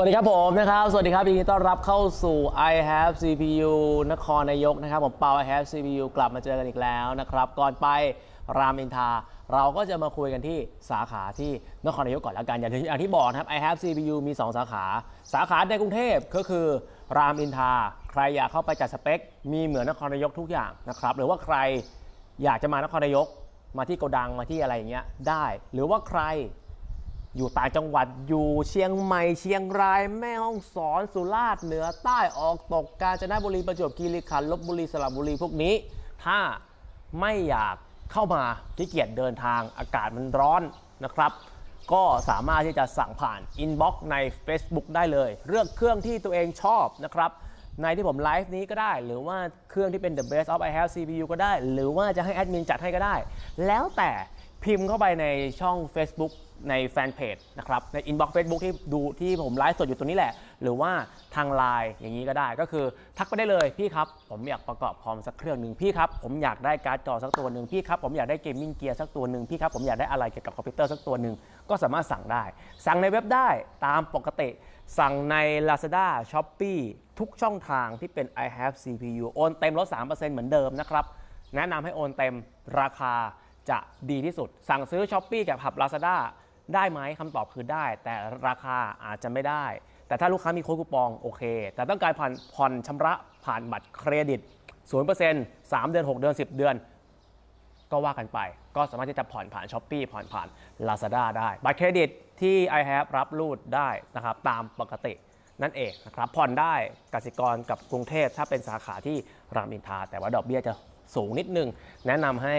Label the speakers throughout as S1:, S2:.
S1: วัสดีครับผมนะครับ สวัสดีครับยินดีต้อนรับเข้าสู่ I have CPU นครนายกนะครับ ผมเปา I have CPU กลับมาเจอกันอีกแล้วนะครับ ก่อนไปรามอินทราเราก็จะมาคุยกันที่สาขาที่นครนายกก่อนแล้วกันอย่างที่อย่างที่บอกนะครับ I have CPU มี 2 สาขา สาขาในกรุงเทพก็คือ รามอินทราใครอยากเข้าไปจัดสเปค มีเหมือนนครนายกทุกอย่างนะครับ หรือว่าใครอยากจะมานครนายก มาที่โกดังมาที่อะไรอย่างเงี้ยได้ หรือว่าใคร อยู่ต่างจังหวัดอยู่เชียงใหม่เชียงรายแม่ฮ่องสอนสุราษฎร์เหนือใต้ออกตกกาญจนบุรีประจวบคีรีขันธ์ลบบุรีสระบุรีพวกนี้ ถ้าไม่อยากเข้ามาที่เกียจเดินทางอากาศมันร้อนนะครับ ก็สามารถที่จะสั่งผ่านอินบ็อกซ์ใน Facebook ได้เลย เลือกเครื่องที่ตัวเองชอบนะครับในที่ผมไลฟ์นี้ก็ได้ หรือว่าเครื่องที่เป็น the best of I have CPU ก็ได้ หรือว่าจะให้แอดมินจัดให้ก็ได้ แล้วแต่ พิมพ์เข้าไปในช่อง Facebook ในแฟนเพจนะครับ ในอินบ็อกซ์เฟซบุ๊กที่ดูที่ผมไลฟ์สดอยู่ตรงนี้แหละ หรือว่าทางไลน์อย่างนี้ก็ได้ ก็คือทักไปได้เลยพี่ครับ ผมอยากประกอบคอมสักเครื่องหนึ่งพี่ครับ ผมอยากได้การ์ดจอสักตัวหนึ่งพี่ครับ ผมอยากได้เกมมิ่งเกียร์สักตัวหนึ่งพี่ครับ ผมอยากได้อะไรเกี่ยวกับคอมพิวเตอร์สักตัวหนึ่งก็สามารถสั่งได้ สั่งในเว็บได้ตามปกติ สั่งใน Lazada Shopee ทุกช่องทางที่เป็น I have CPU โอนเต็มลด3%เหมือนเดิมนะครับแนะนำให้โอนเต็มราคา จะดีที่สุด สั่งซื้อ s h อ p e e กับหับ Lazada ได้ไหมคำตอบคือได้ แต่ราคาอาจจะไม่ได้ แต่ถ้าลูกค้ามีโค้ดคูปองโอเค แต่ต้องการผ่อนผ่อนชำระผ่านบัตรเครดิต 0% 3 เดือน 6 เดือน 10 เดือน ก็ว่ากันไป ก็สามารถที่จะผ่อนผ่าน s h อ p e e ผ่อนผ่าน Lazada ได้ บัตรเครดิตที่ i have รับรูดได้นะครับตามปกตินั่นเองนะครับผ่อนได้กสิกรกับกรุงเทพถ้าเป็นสาขาที่รามอินทราแต่ว่าดอกเบี้ยจะสูงนิดนึง แนะนำให้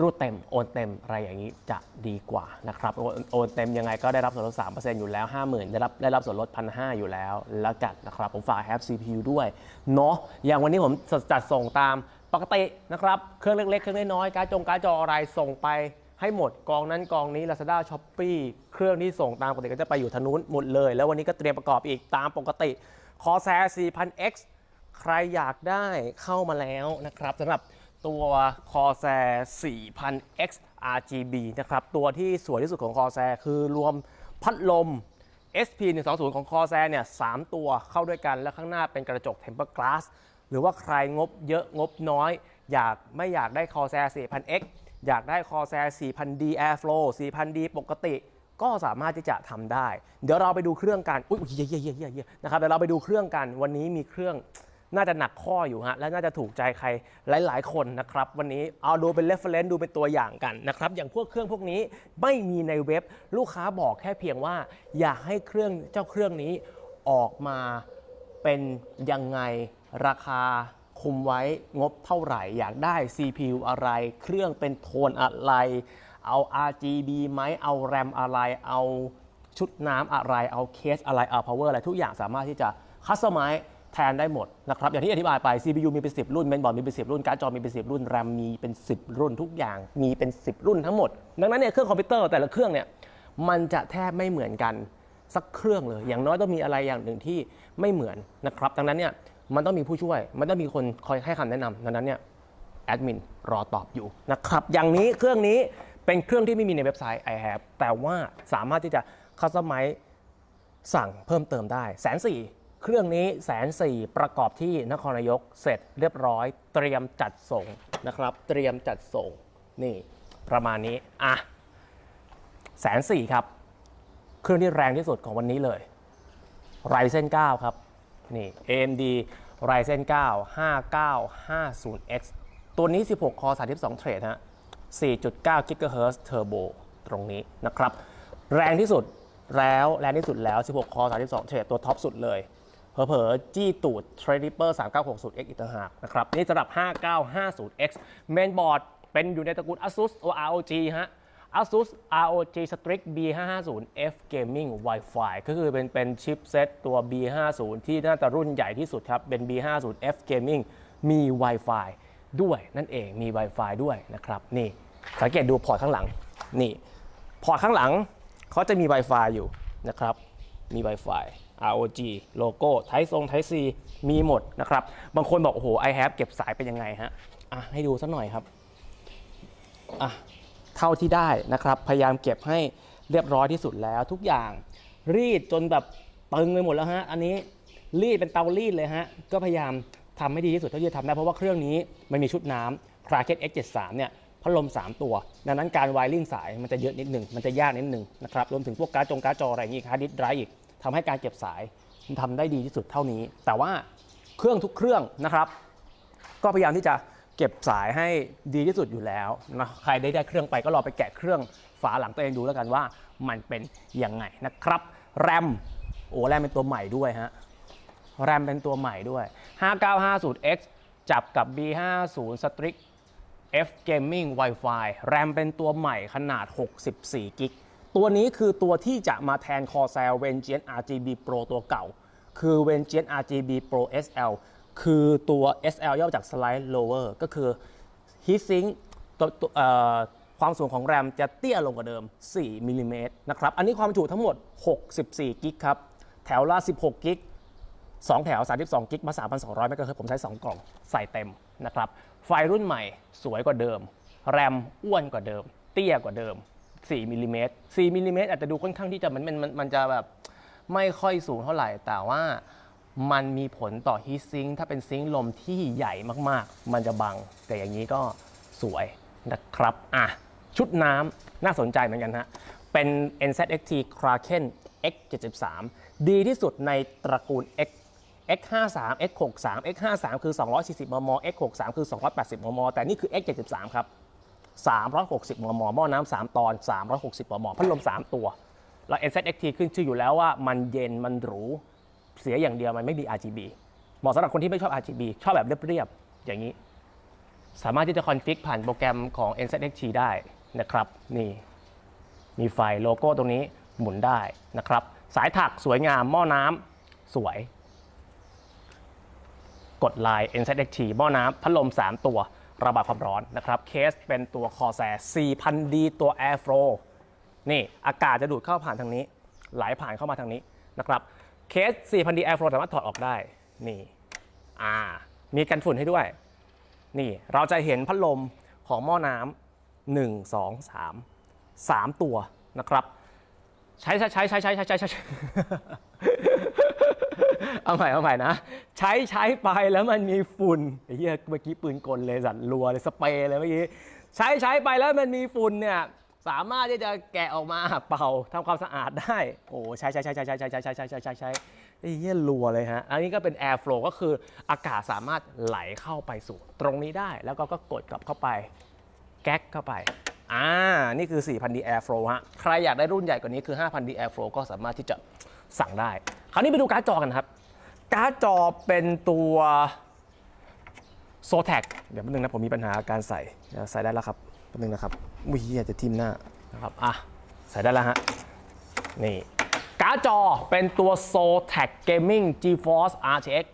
S1: รูดเต็มโอนเต็มอะไรอย่างนี้จะดีกว่านะครับโอนโอนเต็มยังไงก็ได้รับส่วนลด 3%อยู่แล้ว 50,000 ได้รับได้รับส่วนลด 1,500 อยู่แล้ว แล้วกันนะครับ ผมฝาก Have CPU ด้วย เนาะอย่างวันนี้ผมจัดส่งตามปกตินะครับ เครื่องเล็กๆ เครื่องน้อยๆการ์ดจงการ์ดจออะไรส่งไปให้หมดกองนั้นกองนี้ Lazada Shopee เครื่องที่ส่งตามปกติก็จะไปอยู่ทางนู้นหมดเลย แล้ววันนี้ก็เตรียมประกอบอีกตามปกติ Corsair 4000X ใครอยากได้เข้ามาแล้วนะครับสำหรับ ตัว Corsair 4000X RGB นะครับ ตัวที่สวยที่สุดของ Corsair คือรวมพัดลม SP 120 ของ Corsair เนี่ย3ตัวเข้าด้วยกัน และข้างหน้าเป็นกระจก Tempered Glass หรือว่าใครงบเยอะงบน้อย อยากไม่อยากได้ Corsair 4000X อยากได้ Corsair 4000D Airflow 4000D ปกติ ก็สามารถที่จะทำได้ เดี๋ยวเราไปดูเครื่องกัน อุ้ยเยี่ยเย่เย่เย่เย่นะครับ เดี๋ยวเราไปดูเครื่องกัน วันนี้มีเครื่อง น่าจะหนักข้ออยู่ฮะและน่าจะถูกใจใครหลาย ๆ คนนะครับ วันนี้เอาดูเป็น reference ดูเป็นตัวอย่างกันนะครับ อย่างพวกเครื่องพวกนี้ไม่มีในเว็บลูกค้าบอกแค่เพียงว่า อยากให้เครื่องเจ้าเครื่องนี้ออกมาเป็นยังไงราคาคุมไว้งบเท่าไหร่ อยากได้ CPU อะไร เครื่องเป็นโทนอะไร เอา RGB ไหมเอาแรมอะไรเอาชุดน้ำอะไร เอาเคสอะไร เอา power อะไร ทุกอย่างสามารถที่จะคัสตอมไม แทนได้หมดนะครับอย่างที่อธิบายไป CPU มีเป็น 10 รุ่นเมนบอร์ดมีเป็น 10 รุ่น การ์ดจอมีเป็น 10 รุ่น แรมมีเป็น 10 รุ่นทุกอย่างมีเป็น 10 รุ่นทั้งหมด ดังนั้นเนี่ยเครื่องคอมพิวเตอร์แต่ละเครื่องเนี่ยมันจะแทบไม่เหมือนกันสักเครื่องเลย อย่างน้อยต้องมีอะไรอย่างหนึ่งที่ไม่เหมือนนะครับดังนั้นเนี่ยมันต้องมีผู้ช่วย มันต้องมีคนคอยให้คำแนะนำดังนั้นเนี่ยแอดมินรอตอบอยู่นะครับอย่างนี้เครื่องนี้เป็นเครื่องที่ไม่มีในเว็บไซต์ i have แต่ว่าสามารถที่จะคัสตอมไมสั่งเพิ่มเติมได้แสนสี่ เครื่องนี้แสนสี่ประกอบที่นครนายกเสร็จเรียบร้อย เตรียมจัดส่งนะครับ เตรียมจัดส่งนี่ประมาณนี้อะแสนสี่ครับ เครื่องที่แรงที่สุดของวันนี้เลย Ryzen 9ครับนี่ AMD Ryzen 9 5950X ตัวนี้ 16 คอ 32 เทรดฮะ 4.9 GHz Turbo ตรงนี้นะครับ แรงที่สุดแล้วแรงที่สุดแล้ว 16 คอ 32 เทรดตัวท็อปสุดเลย เผลอๆจี้ตูด Threadripper 3960X อีกต่างหากนะครับ นี่สำหรับ 5950X Mainboard เป็นอยู่ในตระกูล ASUS ROG ฮะ ASUS ROG Strix B550F Gaming Wi-Fi ก็คือเป็นเป็นชิปเซตตัว B50 ที่น่าจะรุ่นใหญ่ที่สุดครับ เป็น B50F Gaming มี Wi-Fi ด้วยนั่นเองมี Wi-Fi ด้วยนะครับ นี่สังเกตดูพอร์ตข้างหลัง นี่ พอร์ตข้างหลังเขาจะมี Wi-Fi อยู่นะครับ มี Wi-Fi ROG โลโก้ไทซงไทซีมีหมดนะครับ บางคนบอก โอ้โห i have เก็บสายเป็นยังไงฮะอะให้ดูสักหน่อยครับอะเท่าที่ได้นะครับ พยายามเก็บให้เรียบร้อยที่สุดแล้วทุกอย่าง รีดจนแบบตึงไปหมดแล้วฮะ อันนี้รีดเป็นเตารีดเลยฮะ ก็พยายามทำให้ดีที่สุดเท่าที่จะทำได้เพราะว่าเครื่องนี้มันมีชุดน้ำ Kraken X73 เนี่ยพัดลม 3 ตัว ดังนั้นการไวริ่งสายมันจะเยอะนิดหนึ่ง มันจะยากนิดหนึ่งนะครับ รวมถึงพวกการ์ดจงการ์ดจออะไรอย่างงี้ฮาร์ดดิสไดร์อีก ทำให้การเก็บสายมันทำได้ดีที่สุดเท่านี้ แต่ว่าเครื่องทุกเครื่องนะครับ ก็พยายามที่จะเก็บสายให้ดีที่สุดอยู่แล้วนะใครได้ได้เครื่องไปก็รอไปแกะเครื่องฝาหลังตัวเองดูแล้วกันว่ามันเป็นยังไงนะครับแรมโอ้แรมเป็นตัวใหม่ด้วยฮะแรมเป็นตัวใหม่ด้วย 5950X จับกับ B50 Strix F Gaming Wi-Fi แรมเป็นตัวใหม่ขนาด 64กิก ตัวนี้คือตัวที่จะมาแทน Corsair v e n g e a n RGB Pro ตัวเก่า คือ v e n g e a n RGB Pro SL คือตัว SL ย่อมาจาก Slide Lower ก็คือ Heatsink ตัวตวความสูงของแรมจะเตี้ยลงกว่าเดิม 4มิลลิเมตรนะครับ อันนี้ความจุทั้งหมด 64 กิกครับ แถวละ 16 กิก 2 แถว 32 กิก มา 3,200 เมกะเฮิรตผมใช้ 2 กล่องใส่เต็มนะครับ ไฟรุ่นใหม่สวยกว่าเดิม แรมอ้วนกว่าเดิม เตี้ยกว่าเดิม 4มิลลิเมตร4มิลลิเมตรอาจจะดูค่อนข้างที่จะมันมันมันมันจะแบบไม่ค่อยสูงเท่าไหร่ แต่ว่ามันมีผลต่อฮีทซิงค์ถ้าเป็นซิงค์ลมที่ใหญ่มากๆ มันจะบัง แต่อย่างนี้ก็สวยนะครับอะชุดน้ำน่าสนใจเหมือนกันฮะ เป็น NZXT Kraken X73 ดีที่สุดในตระกูล X X53 X63 X53 คือ 240 มม X63 คือ 280 มม แต่นี่คือ X73 ครับ 360 มม หม้อน้ำ3ตอน 360 มม พัดลม 3 ตัว แล้ว NZXT ขึ้นชื่ออยู่แล้วว่ามันเย็น มันหรู เสียอย่างเดียวมันไม่มี RGB เหมาะสำหรับคนที่ไม่ชอบ RGB ชอบแบบเรียบๆ อย่างนี้ สามารถที่จะคอนฟิกผ่านโปรแกรมของ NZXT ได้นะครับ นี่ มีไฟโลโก้ตรงนี้หมุนได้นะครับ สายถักสวยงาม หม้อน้ำสวย กดลาย NZXT หม้อน้ำพัดลม 3 ตัว ระบายความร้อนนะครับ เคสเป็นตัวคอแซ 4,000D ตัว Airflow นี่อากาศจะดูดเข้าผ่านทางนี้ ไหลผ่านเข้ามาทางนี้นะครับ เคส 4,000D Airflow สามารถถอดออกได้ นี่ อ่า มีกันฝุ่นให้ด้วย นี่ เราจะเห็นพัดลมของหม้อน้ำหนึ่งสองสามสามตัวนะครับ ใช้ใช้ใช้ใช้ใช้ใช้ใช้ใช้เอาใหม่เอาใหม่นะ ใช้ใช้ไปแล้วมันมีฝุ่นไอ้เหี้ยเมื่อกี้ปืนกลเลยสัตว์รัวเลยสเปรย์เลยเมื่อกี้ใช้ใช้ไปแล้วมันมีฝุ่นเนี่ยสามารถที่จะแกะออกมาเป่าทำความสะอาดได้โอ้ใช้ใช้ใช้ใช้ใช้ใช้ใช้ใช้ใช้ใช้ใช้ไอ้เหี้ยรัวเลยฮะอันนี้ก็เป็น air flow ก็คืออากาศสามารถไหลเข้าไปสู่ตรงนี้ได้ แล้วก็ก็กดกลับเข้าไป แก๊กเข้าไป อ่า นี่คือ 4,000D Airflow ฮะ ใครอยากได้รุ่นใหญ่กว่านี้คือ 5,000D Airflow ก็สามารถที่จะสั่งได้ คราวนี้ไปดูการ์ดจอกันครับ การ์ดจอเป็นตัวโซแท็กเดี๋ยวแป๊บนึงนะ ผมมีปัญหาการใส่ใส่ได้แล้วครับแป๊บนึงนะครับอุ้ยเหี้ยจะทิ่มหน้านะครับ อะ ใส่ได้แล้วฮะ นี่ การ์ดจอเป็นตัว Zotac Gaming GeForce RTX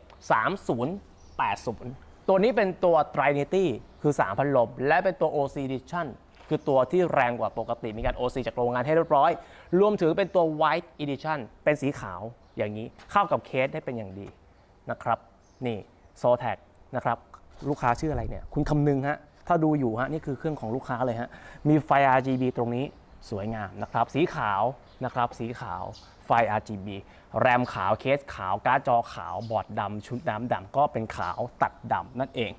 S1: 3080 ตัวนี้เป็นตัว Trinity คือ3พันลม และเป็นตัว OC Edition คือตัวที่แรงกว่าปกติมีการ OC จากโรงงานให้เรียบร้อย รวมถึงเป็นตัว White Edition เป็นสีขาวอย่างนี้เข้ากับเคสได้เป็นอย่างดีนะครับนี่ Zotac นะครับลูกค้าชื่ออะไรเนี่ยคุณคำนึงฮะถ้าดูอยู่ฮะนี่คือเครื่องของลูกค้าเลยฮะมีไฟ RGB ตรงนี้สวยงามนะครับสีขาวนะครับสีขาวไฟ RGB แรมขาวเคสขาวการ์ดจอขาวบอร์ดดำชุดน้ำดำก็เป็นขาวตัดดำนั่นเอง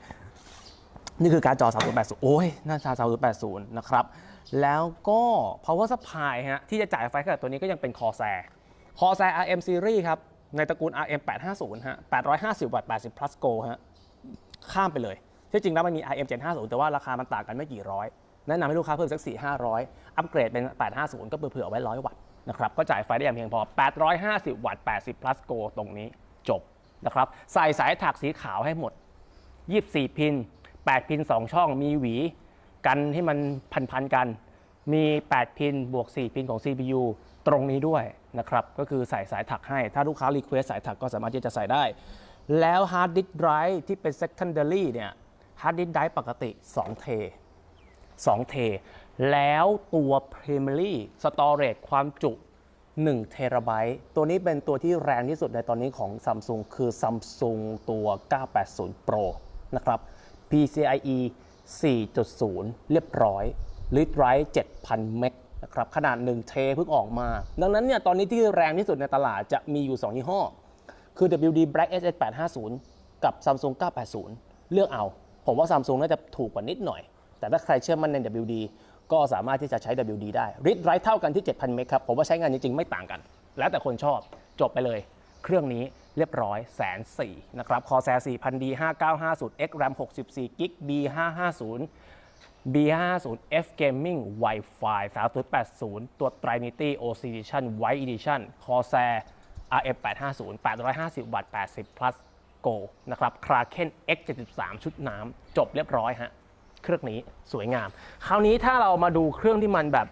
S1: นี่คือการจอ 3080 โอ้ยหน้าจอ3080 นะครับ แล้วก็ power supply ฮะ ที่จะจ่ายไฟขนาดตัวนี้ก็ยังเป็น Corsair Corsair RM series ครับ ในตระกูล RM 850 ฮะ 850 วัตต์ 80 plus go ฮะ ข้ามไปเลย ที่จริงแล้วมันมี IM 750 แต่ว่าราคามันต่างกันไม่กี่ร้อย แนะนำให้ลูกค้าเพิ่มสัก 4 500 อัปเกรดเป็น 850 ก็เผื่อไว้ 100 วัตต์นะครับ ก็จ่ายไฟได้อย่างเพียงพอ 850 วัตต์ 80 plus go ตรงนี้จบนะครับ ใส่สายถักสีขาวให้หมด 24 พิน 8 พิน 2 ช่องมีหวีกันให้มันพันๆกัน มี 8 พินบวก 4 พินของ CPU ตรงนี้ด้วยนะครับ ก็คือใส่สายถักให้ ถ้าลูกค้ารีเควสสายถักก็สามารถที่จะใส่ได้ แล้วฮาร์ดดิสก์ไดรฟ์ที่เป็น secondary เนี่ยฮาร์ดดิสก์ไดรฟ์ปกติ 2 เท 2 เท แล้วตัว primary storage ความจุ1เทราไบต์ตัวนี้เป็นตัวที่แรงที่สุดในตอนนี้ของ Samsung คือ Samsung ตัว 980 Pro นะครับ PCIe 4.0 เรียบร้อย Read Write 7,000 เมกนะครับขนาด1เทเพิ่งออกมา ดังนั้นเนี่ยตอนนี้ที่แรงที่สุดในตลาดจะมีอยู่ 2 ยี่ห้อ คือ WD Black SS 850กับ Samsung 980 เลือกเอา ผมว่า Samsung น่าจะถูกกว่านิดหน่อย แต่ถ้าใครเชื่อมั่นใน WD ก็สามารถที่จะใช้ WD ได้ริดไรเท่ากันที่ 7,000 เมกครับ ผมว่าใช้งานจริง ๆ ไม่ต่างกัน แล้วแต่คนชอบจบไปเลย เครื่องนี้ เรียบร้อยแสนสี่นะครับคอแซ่สี่พันดีห้าเก้าห้าศูนย์เอ็กแรมหกสิบสี่กิกดีห้าห้าศูนย์บีห้าศูนย์เอฟ Gaming Wi-Fi 3080 ตัวไทร์นิตี้โอซิเดชันไวต์อีดิชันคอแซ่เอฟแปดห้าศูนย์แปดร้อยห้าสิบวัตต์แปดสิบ plus Go นะครับคราเคนเอ็กเจ็ดสิบสามชุดน้ำ จบเรียบร้อยฮะ เครื่องนี้สวยงาม คราวนี้ถ้าเรามาดูเครื่องที่มันแบบ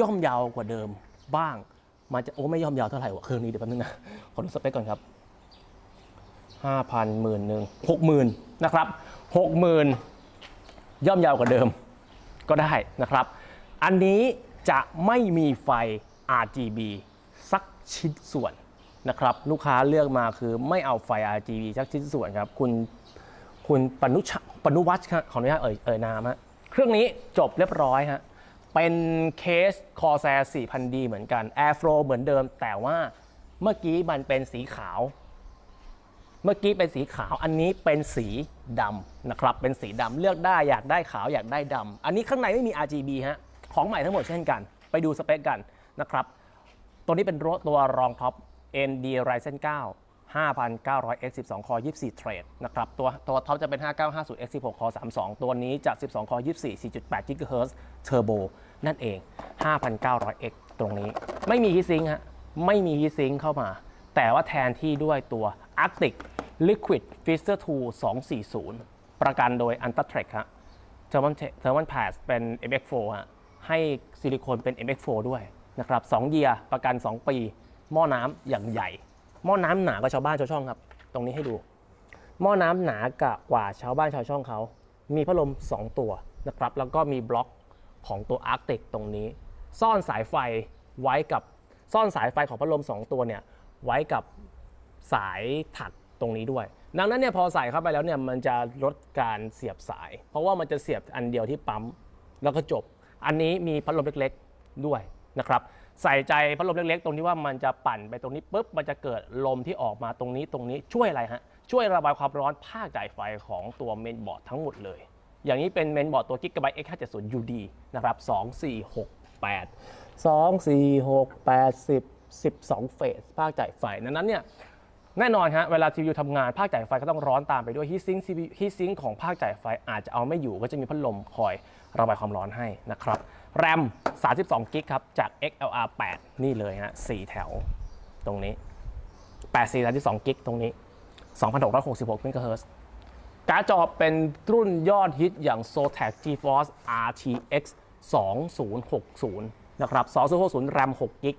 S1: ย่อมเยาวกว่าเดิมบ้าง มันจะโอ้ไม่ย่อมเยาวเท่าไหร่วะเครื่องนี้เดี๋ยวแป๊บนึงนะ ขอดูสเปคก่อนครับ ห้าพันหมื่นหนึ่งหกหมื่นนะครับหกหมื่นย่อมยาวกว่าเดิมก็ได้นะครับ อันนี้จะไม่มีไฟ RGB สักชิ้นส่วนนะครับ ลูกค้าเลือกมาคือไม่เอาไฟ RGB สักชิ้นส่วนครับ คุณคุณปนุชปนุวัชครับขออนุญาตเอ่ยเอ่ยนามฮะเครื่องนี้จบเรียบร้อยฮะเป็นเคส Corsair 4000D เหมือนกัน Airflow เหมือนเดิม แต่ว่าเมื่อกี้มันเป็นสีขาว เมื่อกี้เป็นสีขาว อันนี้เป็นสีดำนะครับ เป็นสีดำเลือกได้อยากได้ขาวอยากได้ดำอันนี้ข้างในไม่มี RGB ฮะ ของใหม่ทั้งหมดเช่นกัน ไปดูสเปคกันนะครับ ตัวนี้เป็นรตัวรองท็อป ND Ryzen 9 5900X 12คอ24เทรดนะครับ ตัวตัวท็อปจะเป็น 5950X 16คอ32 ตัวนี้จะ 12คอ24 4.8 GHz Turbo นั่นเอง 5,900X ตรงนี้ ไม่มีฮีซิงฮะ ไม่มีฮีซิงเข้ามา แต่ว่าแทนที่ด้วยตัว Arctic Liquid Freezer 2 240 ประกันโดย u n t r a t r e k ฮะ Thermal Thermal Pass เป็น MX4 ฮะ ให้ซิลิโคนเป็น MX4 ด้วยนะครับ2เยียร์ประกัน 2 ปี หม้อน้ำอย่างใหญ่ หม้อน้ำหนากว่าชาวบ้านชาวช่องครับ ตรงนี้ให้ดู หม้อน้ำหนากว่าชาวบ้านชาวช่องเขา มีพัดลม 2 ตัวนะครับ แล้วก็มีบล็อกของตัว Arctic ตรงนี้ ซ่อนสายไฟไว้กับซ่อนสายไฟของพัดลม 2 ตัวเนี่ยไว้กับสายถัก รงนี้ด้วย ดังนั้นเนี่ยพอใส่เข้าไปแล้วเนี่ยมันจะลดการเสียบสาย เพราะว่ามันจะเสียบอันเดียวที่ปั๊มแล้วก็จบ อันนี้มีพัดลมเล็กๆด้วยนะครับใส่ใจพัดลมเล็กๆ ตรงที่ว่ามันจะปั่นไปตรงนี้ปุ๊บมันจะเกิดลมที่ออกมาตรงนี้ตรงนี้ช่วยอะไรฮะช่วยระบายความร้อนภาคจ่ายไฟของตัวเมนบอร์ดทั้งหมดเลย อย่างนี้เป็นเมนบอร์ดตัว Gigabyte X570 UD นะครับ2468 2468 10 12 เฟสภาคจ่ายไฟนั้นเนี่ย แน่นอนฮะเวลา CPU ทำงานภาคจ่ายไฟก็ต้องร้อนตามไปด้วยฮีทซิงค์ฮีทซิงค์ของภาคจ่ายไฟอาจจะเอาไม่อยู่ก็จะมีพัดลมคอยระบายความร้อนให้นะครับแรม 32กิกครับจาก XLR 8 นี่เลยฮะ4แถวตรงนี้8 4 32กิกตรงนี้ 2666เมกะเฮิรตซ์การ์ดจอเป็นรุ่นยอดฮิตอย่าง Zotac GeForce RTX 2060 นะครับ 2060แรม6กิก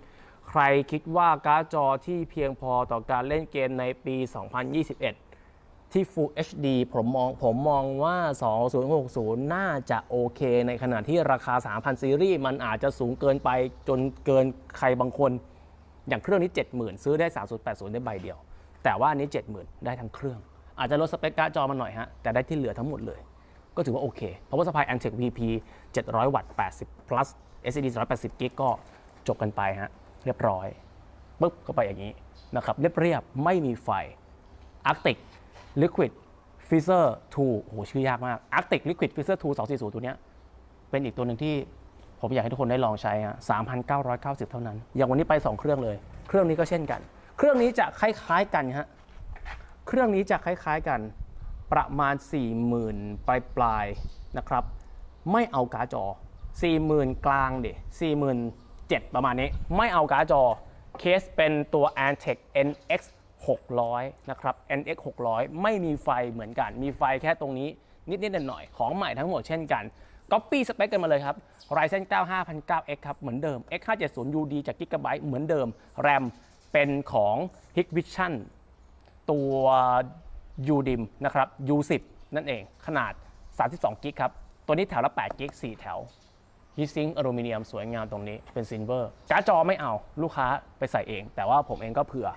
S1: ใครคิดว่าการ์ดจอที่เพียงพอต่อการเล่นเกมในปี 2021 ที่ Full HD ผมมองผมมองว่า 2060 น่าจะโอเค ในขณะที่ราคา 3,000 ซีรีส์ มันอาจจะสูงเกินไปจนเกินใครบางคน อย่างเครื่องนี้ 70,000 ซื้อได้ 3080 ได้ใบเดียว แต่ว่าอันนี้ 70,000 ได้ทั้งเครื่อง อาจจะลดสเปคการ์ดจอมาหน่อยฮะ แต่ได้ที่เหลือทั้งหมดเลย ก็ถือว่าโอเค เพราะว่าสปาย Antec VP 700 วัตต์ 80 plus SSD 180 กิกก็จบกันไปฮะ เรียบร้อยปุ๊บก็ไปอย่างนี้นะครับเรียบๆไม่มีไฟ Arctic Liquid Freezer 2โอ้โหชื่อยากมาก Arctic Liquid Freezer 2 240ตัวเนี้ยเป็นอีกตัวหนึ่งที่ผมอยากให้ทุกคนได้ลองใช้ฮะ3,990เท่านั้น อย่างวันนี้ไป2เครื่องเลย เครื่องนี้ก็เช่นกัน เครื่องนี้จะคล้ายๆกันฮะเครื่องนี้จะคล้ายๆกันประมาณ 40,000ปลายปลายๆนะครับ ไม่เอาการ์ดจอ 40,000 กลางเด 7 ประมาณนี้ ไม่เอาการ์ดจอเคสเป็นตัว Antec NX 600 นะครับ NX 600 ไม่มีไฟเหมือนกัน มีไฟแค่ตรงนี้นิดๆหน่อยๆของใหม่ทั้งหมดเช่นกัน Copy สเปคกันมาเลยครับ Ryzen 9 5009X ครับ เหมือนเดิม X570 UD จาก Gigabyte เหมือนเดิม RAM เป็นของ Hikvision ตัว UDIM นะครับ U10 นั่นเอง ขนาด 32กิกครับ ตัวนี้แถวละ8กิก4แถว ฮีซิงอลูมิเนียมสวยงามตรงนี้เป็นซิลเวอร์การ์ดจอไม่เอาลูกค้าไปใส่เอง แต่ว่าผมเองก็เผื่อ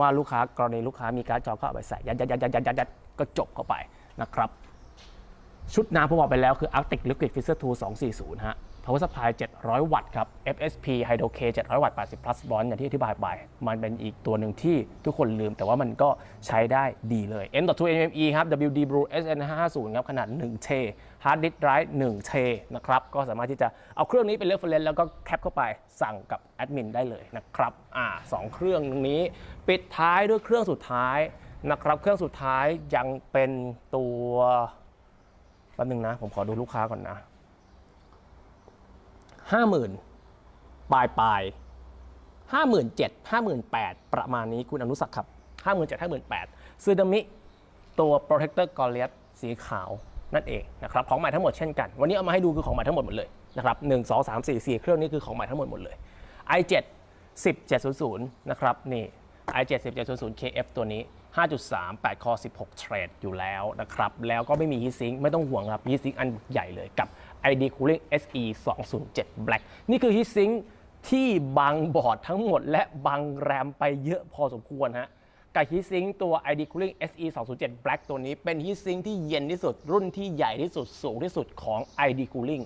S1: ว่าลูกค้ากรณีลูกค้ามีการ์ดจอก็เอาไปใส่ยัดยัดยัดยัดยัดยัดยัดก็จบเข้าไปนะครับ ชุดน้ำผมบอกไปแล้วคือ Arctic Liquid Freezer 2 240 ฮะ power supply 700 วัตต์ครับ FSP Hydro K 700 วัตต์ 80 plus volt อย่างที่อธิบายไป มันเป็นอีกตัวหนึ่งที่ทุกคนลืม แต่ว่ามันก็ใช้ได้ดีเลย M.2 NME ครับ WD Blue SN550 ครับขนาด1 t hard disk drive1 t นะครับ ก็สามารถที่จะเอาเครื่องนี้เป็น reference แล้วก็แคปเข้าไปสั่งกับแอดมินได้เลยนะครับ อ่าสองเครื่องนี้ ปิดท้ายด้วยเครื่องสุดท้ายนะครับ เครื่องสุดท้ายยังเป็นตัวแป๊บนึงนะ ผมขอดูลูกค้าก่อนนะ ห้าหมื่นปลายปลายห้าหมื่นเจ็ดห้าหมื่นแปดประมาณนี้คุณอนุสักครับห้าหมื่นเจ็ดห้าหมื่นแปดซูดามิตัว protector g o r l i a t สีขาวนั่นเองนะครับของใหม่ทั้งหมดเช่นกัน วันนี้เอามาให้ดูคือของใหม่ทั้งหมดหมดเลยนะครับหนึ่งสองสามสี่สี่เครื่องนี้คือของใหม่ทั้งหมดหมดเลย i7 10700นะครับนี่ i7 10700 KF ตัวนี้ 5.3 8 คอ 16 เทรดอยู่แล้วนะครับ แล้วก็ไม่มี heat sink ไม่ต้องห่วงครับ heat sink อันใหญ่เลยกับ ID Cooling SE 207 Black นี่คือ heat sink ที่บังบอร์ดทั้งหมด และบังแรมไปเยอะพอสมควรฮะกับ heat sink ตัว ID Cooling SE 207 Black ตัวนี้เป็น heat sink ที่เย็นที่สุด รุ่นที่ใหญ่ที่สุดสูงที่สุดของ ID Cooling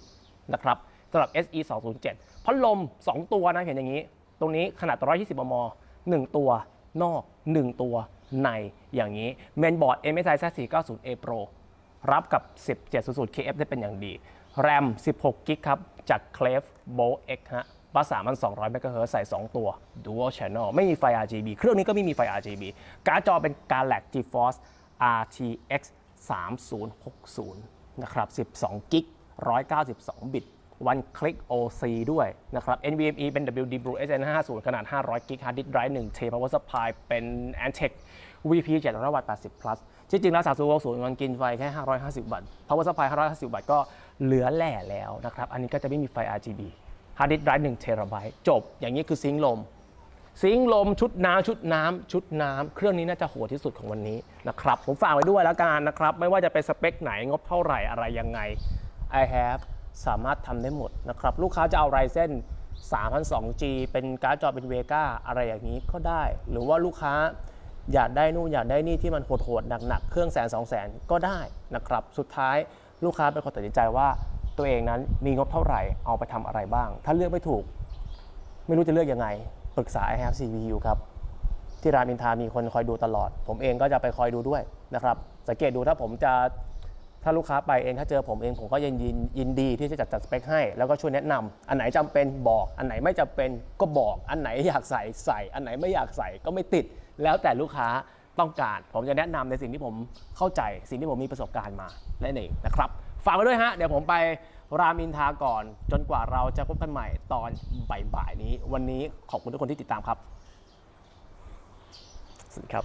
S1: นะครับสำหรับ SE 207พัดลม 2 ตัวนะเห็นอย่างนี้ ตรงนี้ขนาด 120 มม 1 ตัวนอก 1 ตัวในอย่างนี้ เมนบอร์ด MSI Z490A Pro รับกับ 1700 KF ได้เป็นอย่างดี แรม 16 กิกครับ จาก c l e v b o X ฮะบัส3,200 MHz ใส่ 2 ตัว Dual Channel ไม่มีไฟ RGB เครื่องนี้ก็ไม่มีไฟ RGB การ์ดจอเป็น Galaxy GeForce RTX 3060 นะครับ 12 กิก 192 บิต One Click OC ด้วยนะครับ NVMe เป็น WD Blue SN 50ขนาด 500 กิก Hard Disk Drive 1 T Power Supply เป็น Antec VP 700วั ตต์80 plus จริงแล้ว3060มันกินไฟแค่ 550 วัตต์ Power Supply 550 วัตต์ก็เหลือแหล่แล้วนะครับ อันนี้ก็จะไม่มีไฟ RGB Hard Disk Drive 1 t b จบ อย่างนี้คือซิงค์ลม ซิงค์ลมชุดน้ำชุดน้ำชุดน้ำเครื่องนี้น่าจะโหดที่สุดของวันนี้นะครับ ผมฝากไว้ด้วยแล้วกันนะครับ ไม่ว่าจะเป็นสเปคไหนงบเท่าไหร่อะไรยังไง I have สามารถทำได้หมดนะครับ ลูกค้าจะเอาไรเส้น 3002G เป็นการ์ดจอเป็นเวก้าอะไรอย่างนี้ก็ได้ หรือว่าลูกค้า อยากได้นู่นอยากได้นี่ที่มันโหดๆหนักๆเครื่องแสนสองแสนก็ได้นะครับ สุดท้ายลูกค้าเป็นคนตัดสินใจว่าตัวเองนั้นมีงบเท่าไหร่เอาไปทำอะไรบ้าง ถ้าเลือกไม่ถูก ไม่รู้จะเลือกยังไงปรึกษา i have CPU ครับที่รามอินทามีคนคอยดูตลอด ผมเองก็จะไปคอยดูด้วยนะครับ สังเกตดูถ้าผมจะถ้าลูกค้าไปเองถ้าเจอผมเองผมก็ยินยินยินดีที่จะจัดจัดสเปคให้ แล้วก็ช่วยแนะนำอันไหนจำเป็นบอก อันไหนไม่จำเป็นก็บอก อันไหนอยากใส่ใส่ อันไหนไม่อยากใส่ก็ไม่ติด แล้วแต่ลูกค้าต้องการ ผมจะแนะนำในสิ่งที่ผมเข้าใจ สิ่งที่ผมมีประสบการณ์มาและนเองนะครับฝากไว้ด้วยฮะ เดี๋ยวผมไปรามอินทาก่อน จนกว่าเราจะพบกันใหม่ตอนบ่ายๆนี้ วันนี้ขอบคุณทุกคนที่ติดตามครับ สวัสดีครับ